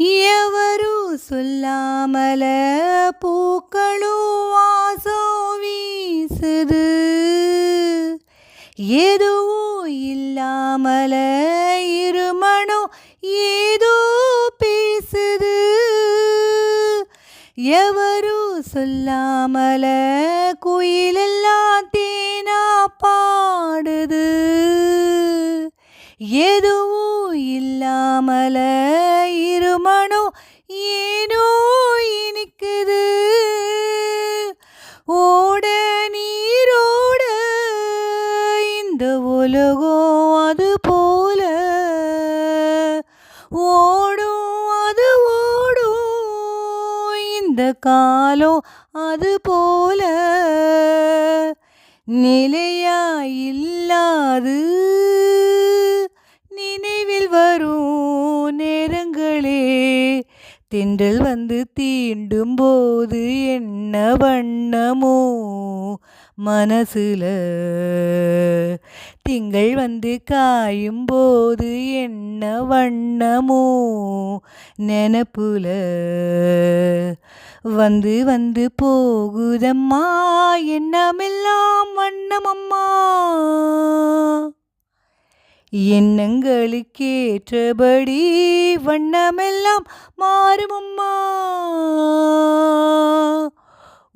எவரும் சொல்லாமல பூக்களும் வாசம் வீசுது. எதுவும் இல்லாமல இருமணம் ஏதோ பேசுது. எவரும் சொல்லாமல குயிலெல்லாம் தேனா பாடுது. எதுவும் இல்லாமல இந்த அது போல. ஓடும் அது ஓடும். இந்த காலம் அது போல. நிலையா இல்லாது நினைவில் வரும் நேரங்களே. திண்டல் வந்து தீண்டும் போது என்ன வண்ணமோ. மனசுல. திங்கள் வந்து காயும் போது என்ன வண்ணமோ நெனப்புல. வந்து வந்து போகுதம்மா எண்ணமெல்லாம் வண்ணமம்மா. எண்ணங்களுக்கேற்றபடி வண்ணமெல்லாம் மாறுமம்மா.